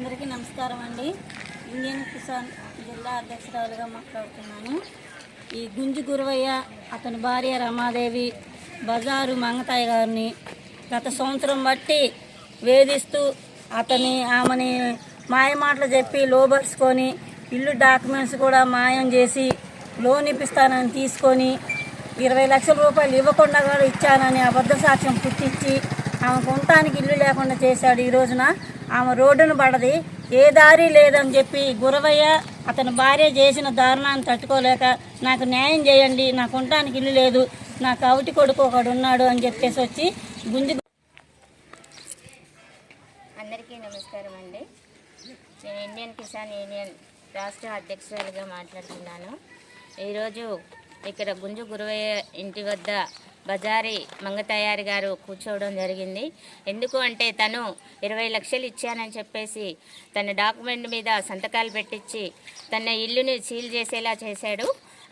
అందరికీ నమస్కారం అండి. ఇండియన్ కిసాన్ జిల్లా అధ్యక్షురాలుగా మాట్లాడుతున్నాను. ఈ గుంజు గురవయ్య అతని భార్య రమాదేవి బజారు మంగతాయి గారిని గత సంవత్సరం బట్టి వేధిస్తూ అతని ఆమెని మాయమాటలు చెప్పి లోబర్చుకొని ఇల్లు డాక్యుమెంట్స్ కూడా మాయం చేసి లోన్ ఇప్పిస్తానని తీసుకొని ఇరవై లక్షల రూపాయలు ఇవ్వకుండా కూడా ఇచ్చానని అబద్ధ సాక్ష్యం పుట్టించి ఆమె కుంటానికి ఇల్లు లేకుండా చేశాడు ఈ రోజున. ఆమె రోడ్డును పడది. ఏ దారి లేదని చెప్పి గురవయ్య అతని భార్య చేసిన దారుణాన్ని తట్టుకోలేక నాకు న్యాయం చేయండి నా కుంటానికి ఇల్లు లేదు నా కవిటి కొడుకు ఒకడు ఉన్నాడు అని చెప్పేసి వచ్చి గుంజి అందరికీ నమస్కారం అండి. నేను ఇండియన్ కిసాన్ యూనియన్ రాష్ట్ర అధ్యక్షురాలుగా మాట్లాడుతున్నాను. ఈరోజు ఇక్కడ గుంజు గురువయ్య ఇంటి వద్ద బజారి మంగతయారి గారు కూర్చోవడం జరిగింది. ఎందుకు అంటే తను ఇరవై లక్షలు ఇచ్చానని చెప్పేసి తన డాక్యుమెంట్ మీద సంతకాలు పెట్టించి తన ఇల్లుని సీల్ చేసేలా చేశాడు.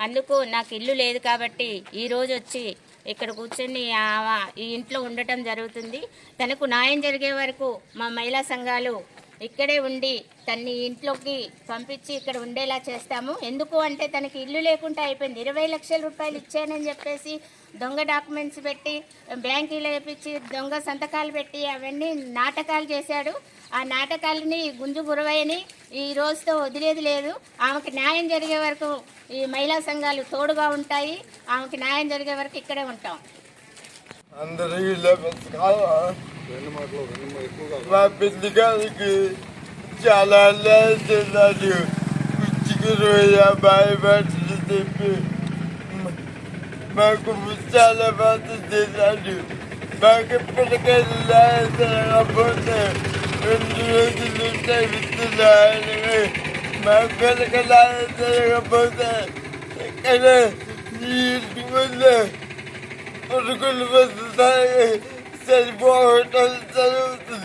అందుకు నాకు ఇల్లు లేదు కాబట్టి ఈరోజు వచ్చి ఇక్కడ కూర్చొని ఈ ఇంట్లో ఉండటం జరుగుతుంది. తనకు న్యాయం జరిగే వరకు మా మహిళా సంఘాలు ఇక్కడే ఉండి తన్ని ఇంట్లోకి పంపించి ఇక్కడ ఉండేలా చేస్తాము. ఎందుకు అంటే తనకి ఇల్లు లేకుండా అయిపోయింది. ఇరవై లక్షల రూపాయలు ఇచ్చానని చెప్పేసి దొంగ డాక్యుమెంట్స్ పెట్టి బ్యాంకీలో వేపించి దొంగ సంతకాలు పెట్టి అవన్నీ నాటకాలు చేశాడు. ఆ నాటకాలని గుంజు గురవయ్యని ఈ రోజుతో వదిలేది లేదు. ఆమెకి న్యాయం జరిగే వరకు ఈ మహిళా సంఘాలు తోడుగా ఉంటాయి. ఆమెకి న్యాయం జరిగే వరకు ఇక్కడే ఉంటాం. అందరూ మా పెళ్లి గారికి చాలా లేస్తున్నాడు పిచ్చికి భయపడుతుంది చెప్పి మ- మాకు చాలా బాధ చేశాడు మాకు ఇప్పటికైనా లేకపోతే రెండు రోజులు ఉంటే విత్తున్నాయని మాకు కనుక లేకపోతే ఇక్కడ ఈ ఇంటి ముందు పురుగులు వస్తున్నాయి cellphone ng saludo.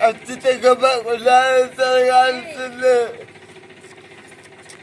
At titagaba ko na I ngalan sila.